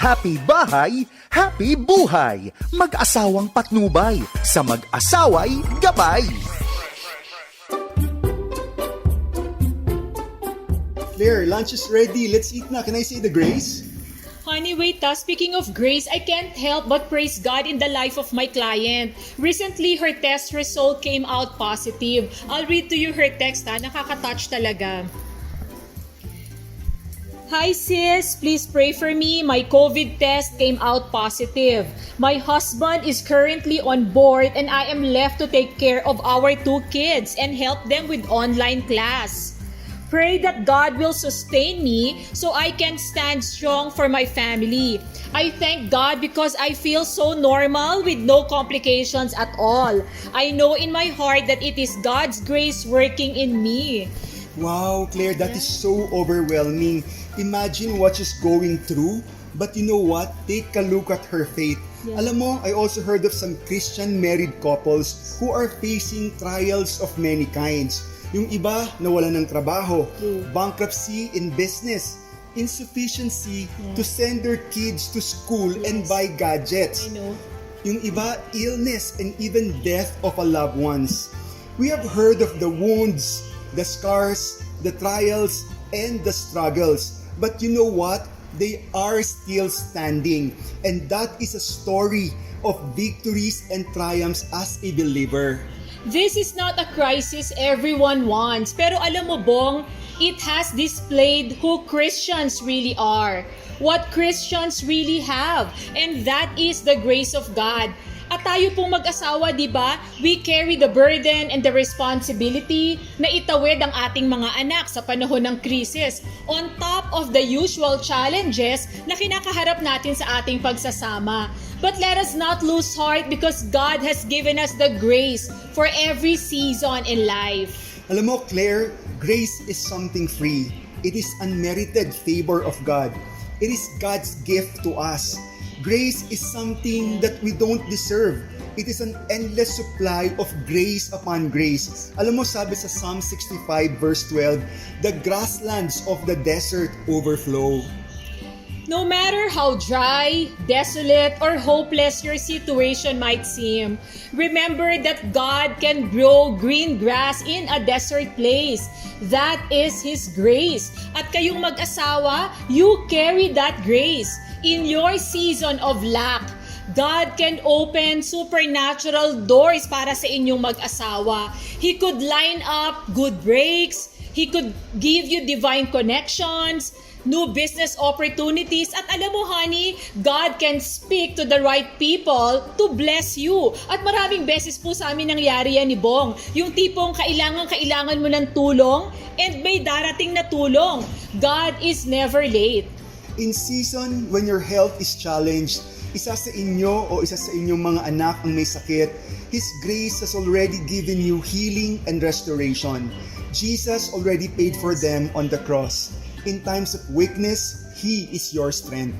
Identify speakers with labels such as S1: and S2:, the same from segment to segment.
S1: Happy bahay, happy buhay. Mag-asawang patnubay, sa mag-asaway gabay.
S2: Claire, lunch is ready. Let's eat na. Can I say the grace?
S3: Honey, wait ah. Speaking of grace, I can't help but praise God in the life of my client. Recently, her test result came out positive. I'll read to you her text ha. Nakaka-touch talaga. Hi sis, please pray for me. My COVID test came out positive. My husband is currently on board and I am left to take care of our two kids and help them with online class. Pray that God will sustain me so I can stand strong for my family. I thank God because I feel so normal with no complications at all. I know in my heart that it is God's grace working in me.
S2: Wow, Claire, that is so overwhelming. Imagine what she's going through. But you know what? Take a look at her faith. Alam mo, I also heard of some Christian married couples who are facing trials of many kinds. Yung iba, nawalan ng trabaho, bankruptcy in business, insufficiency to send their kids to school and buy gadgets.
S3: I know.
S2: Yung iba, illness and even death of a loved ones. We have heard of the wounds, the scars, the trials, and the struggles. But you know what? They are still standing. And that is a story of victories and triumphs as a believer.
S3: This is not a crisis everyone wants. Pero alam mo, Bong, it has displayed who Christians really are. What Christians really have. And that is the grace of God. At tayo pong mag-asawa, di ba? We carry the burden and the responsibility na itawid ang ating mga anak sa panahon ng krisis on top of the usual challenges na kinakaharap natin sa ating pagsasama. But let us not lose heart because God has given us the grace for every season in life.
S2: Alam mo, Claire, grace is something free. It is unmerited favor of God. It is God's gift to us. Grace is something that we don't deserve. It is an endless supply of grace upon grace. Alam mo, sabi sa Psalm 65 verse 12, the grasslands of the desert overflow.
S3: No matter how dry, desolate, or hopeless your situation might seem, remember that God can grow green grass in a desert place. That is His grace. At kayong mag-asawa, you carry that grace. In your season of lack, God can open supernatural doors para sa inyong mag-asawa. He could line up good breaks. He could give you divine connections, new business opportunities. At alam mo, honey, God can speak to the right people to bless you. At maraming beses po sa amin nangyari yan ni Bong. Yung tipong kailangan-kailangan mo ng tulong and may darating na tulong. God is never late.
S2: In season when your health is challenged, isa sa inyo o isa sa inyong mga anak ang may sakit, His grace has already given you healing and restoration. Jesus already paid for them on the cross. In times of weakness, He is your strength.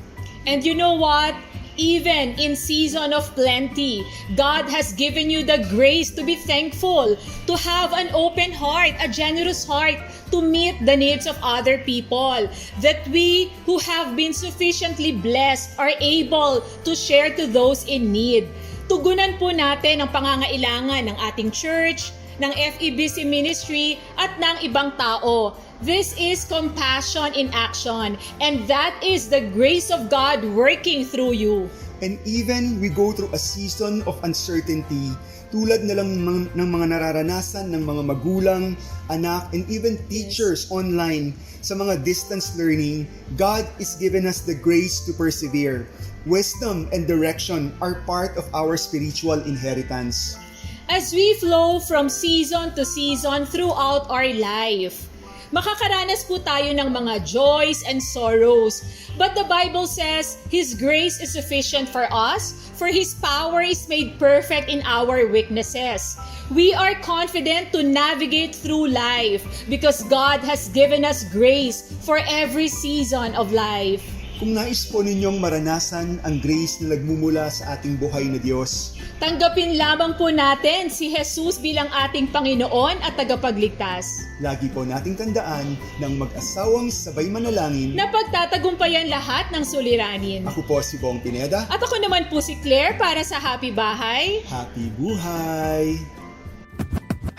S3: And you know what? Even in season of plenty, God has given you the grace to be thankful, to have an open heart, a generous heart, to meet the needs of other people. That we who have been sufficiently blessed are able to share to those in need. Tugunan po natin ang pangangailangan ng ating church, ng FEBC ministry, at ng ibang tao. This is compassion in action, and that is the grace of God working through you.
S2: And even we go through a season of uncertainty, tulad na lang ng, ng mga nararanasan ng mga magulang, anak, and even teachers online sa mga distance learning, God is given us the grace to persevere. Wisdom and direction are part of our spiritual inheritance.
S3: As we flow from season to season throughout our life, makakaranas po tayo ng mga joys and sorrows. But the Bible says, His grace is sufficient for us, for His power is made perfect in our weaknesses. We are confident to navigate through life because God has given us grace for every season of life.
S2: Kung nais po ninyong maranasan ang grace na nagmumula sa ating buhay na Diyos,
S3: Tanggapin lamang po natin si Jesus bilang ating Panginoon at tagapagligtas
S2: lagi po nating tandaan ng mag-asawang sabay manalangin.
S3: na pagtatagumpayan lahat ng suliranin.
S2: Ako po si Bong Pineda.
S3: At ako naman po si Claire para sa Happy Bahay.
S2: Happy buhay!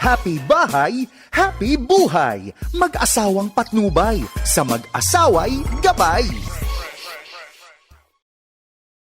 S1: Happy bahay, happy buhay. Mag-asawang patnubay, sa mag-asaway gabay.